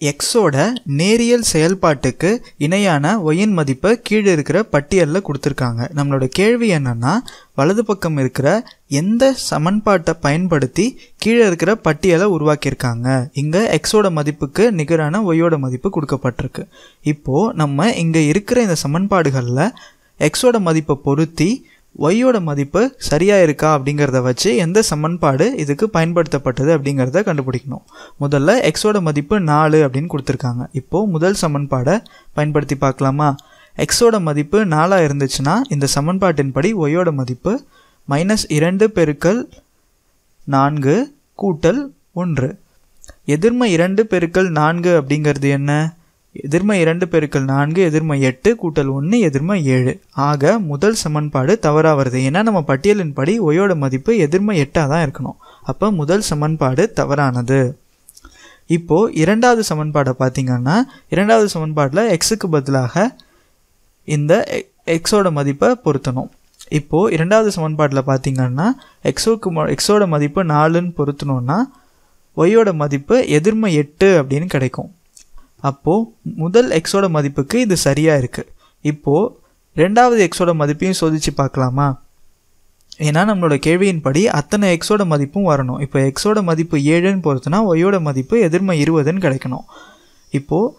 எக்ஸோட நேரியல் செயல்பாட்டுக்கு இணையான ஒயின் மதிப்பை கீழே இருக்கிற பட்டியலில் கொடுத்துருக்காங்க. நம்மளோட கேள்வி என்னென்னா வலது பக்கம் இருக்கிற எந்த சமன்பாட்டை பயன்படுத்தி கீழே இருக்கிற பட்டியலை உருவாக்கியிருக்காங்க? இங்கே எக்ஸோட மதிப்புக்கு நிகரான ஒய்யோட மதிப்பு கொடுக்கப்பட்டிருக்கு. இப்போது நம்ம இங்கே இருக்கிற இந்த சமன்பாடுகளில் எக்ஸோட மதிப்பை பொருத்தி ஒய்யோட மதிப்பு சரியாக இருக்கா அப்படிங்கிறத வச்சு எந்த சமன்பாடு இதுக்கு பயன்படுத்தப்பட்டது அப்படிங்கிறத கண்டுபிடிக்கணும். முதல்ல எக்ஸோட மதிப்பு நாலு அப்படின்னு கொடுத்துருக்காங்க. இப்போது முதல் சமன்பாடை பயன்படுத்தி பார்க்கலாமா? எக்ஸோட மதிப்பு நாலாக இருந்துச்சுன்னா இந்த சமன்பாட்டின்படி ஒய்யோட மதிப்பு மைனஸ் இரண்டு பெருக்கல் நான்கு கூட்டல் ஒன்று. எதிர்ம இரண்டு பெருக்கல் நான்கு அப்படிங்கிறது என்ன? எதிர்மை இரண்டு பெருக்கள் நான்கு எதிர்மை எட்டு கூட்டல் ஒன்று எதிர்மை ஏழு. ஆக முதல் சமன்பாடு தவறாக வருது. ஏன்னா நம்ம பட்டியலின்படி ஒயோட மதிப்பு எதிர்மை எட்டாக தான் இருக்கணும். அப்போ முதல் சமன்பாடு தவறானது. இப்போது இரண்டாவது சமன்பாடை பார்த்தீங்கன்னா இரண்டாவது சமன்பாட்டில் எக்ஸுக்கு பதிலாக இந்த எக்ஸோட மதிப்பை பொருத்தணும். இப்போது இரண்டாவது சமன்பாட்டில் பார்த்தீங்கன்னா எக்ஸோக்கு ம எக்ஸோட மதிப்பு நாலுன்னு பொருத்தணும்னா ஒய்யோட மதிப்பு எதிர்மை எட்டு அப்படின்னு கிடைக்கும். அப்போது முதல் எக்ஸோட மதிப்புக்கு இது சரியாக இருக்குது இப்போது ரெண்டாவது எக்ஸோட மதிப்பையும் சோதித்து பார்க்கலாமா? ஏன்னா நம்மளோட கேள்வியின்படி அத்தனை எக்ஸோட மதிப்பும் வரணும். இப்போ எக்ஸோட மதிப்பு ஏழுன்னு பொறுத்துனா ஒய்யோட மதிப்பு எதிர்ம இருபதுன்னு கிடைக்கணும். இப்போது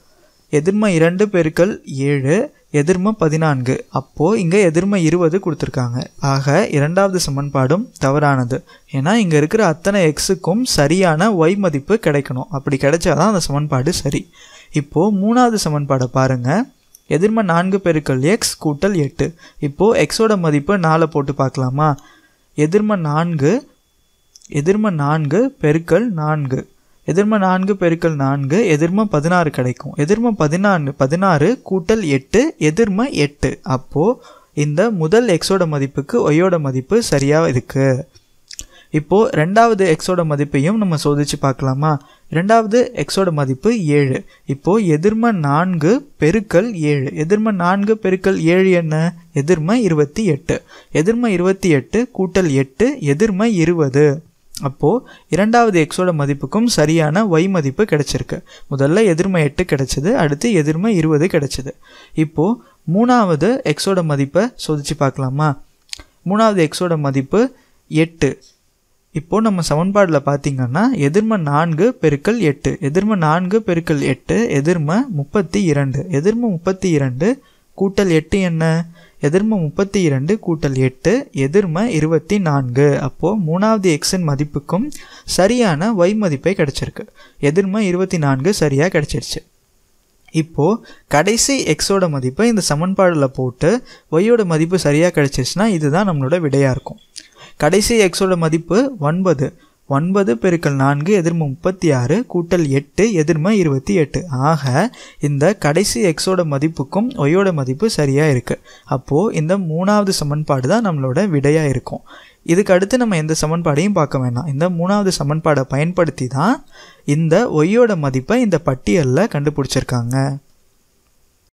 எதிர்ம இரண்டு பெருக்கள் ஏழு எதிர்ம பதினான்கு. அப்போது இங்கே எதிர்ம இருபது கொடுத்துருக்காங்க. ஆக இரண்டாவது சமன்பாடும் தவறானது. ஏன்னா இங்கே இருக்கிற அத்தனை எக்ஸுக்கும் சரியான ஒய் மதிப்பு கிடைக்கணும். அப்படி கிடைச்சாதான் அந்த சமன்பாடு சரி. இப்போது மூணாவது சமன்பாடை பாருங்கள் எதிர்ம நான்கு பெருக்கள் எக்ஸ் கூட்டல் எட்டு. இப்போது எக்ஸோட மதிப்பு நாலை போட்டு பார்க்கலாமா? எதிர்ம நான்கு எதிர்ம நான்கு பெருக்கல் நான்கு. எதிர்ம நான்கு பெருக்கல் நான்கு எதிர்ம பதினாறு கிடைக்கும். எதிர்ம பதினான்கு பதினாறு கூட்டல் எட்டு எதிர்ம எட்டு. அப்போது இந்த முதல் எக்ஸோட மதிப்புக்கு ஒய்யோட மதிப்பு சரியாக இருக்குது இப்போது ரெண்டாவது எக்ஸோட மதிப்பையும் நம்ம சோதித்து பார்க்கலாமா? ரெண்டாவது எக்ஸோட மதிப்பு ஏழு. இப்போது எதிர்ம நான்கு பெருக்கல் ஏழு. எதிர்ம நான்கு பெருக்கல் ஏழு என்ன? எதிர்ம இருபத்தி எட்டு. எதிர்ம இருபத்தி எட்டு கூட்டல் எட்டு எதிர்ம இருபது. அப்போது இரண்டாவது எக்ஸோட மதிப்புக்கும் சரியான ஒய் மதிப்பு கிடைச்சிருக்கு. முதல்ல எதிர்ம எட்டு கிடச்சிது அடுத்து எதிர்ம இருபது கிடச்சிது. இப்போது மூணாவது எக்ஸோட மதிப்பை சோதித்து பார்க்கலாமா? மூணாவது எக்ஸோட மதிப்பு எட்டு. இப்போது நம்ம சமன்பாடில் பார்த்தீங்கன்னா எதிர்ம நான்கு பெருக்கல் எட்டு. எதிர்ம நான்கு பெருக்கல் எட்டு எதிர்ம முப்பத்தி இரண்டு. எதிர்ம முப்பத்தி இரண்டு கூட்டல் எட்டு என்ன? எதிர்ம முப்பத்தி இரண்டு கூட்டல் எட்டு எதிர்ம இருபத்தி நான்கு. அப்போது மூணாவது எக்ஸின் மதிப்புக்கும் சரியான ஒய் மதிப்பே கிடச்சிருக்கு. எதிர்ம இருபத்தி நான்கு சரியாக கிடச்சிருச்சு. இப்போது கடைசி எக்ஸோட மதிப்பை இந்த சமன்பாடில் போட்டு ஒய்யோட மதிப்பு சரியாக கிடச்சிருச்சுன்னா இதுதான் நம்மளோட விடையாக இருக்கும். கடைசி எக்ஸோட மதிப்பு ஒன்பது. ஒன்பது பெருக்கல் நான்கு எதிர்ம முப்பத்தி ஆறு கூட்டல் எட்டு எதிர்ம இருபத்தி எட்டு ஆக இந்த கடைசி எக்ஸோட மதிப்புக்கும் ஒய்யோட மதிப்பு சரியாக இருக்குது அப்போது இந்த மூணாவது சமன்பாடு தான் நம்மளோட விடையாக இருக்கும். இதுக்கு அடுத்து நம்ம எந்த சமன்பாடையும் பார்க்க வேண்டாம் இந்த மூணாவது சமன்பாடை பயன்படுத்தி தான் இந்த ஒய்யோட மதிப்பை இந்த பட்டியலில் கண்டுபிடிச்சிருக்காங்க.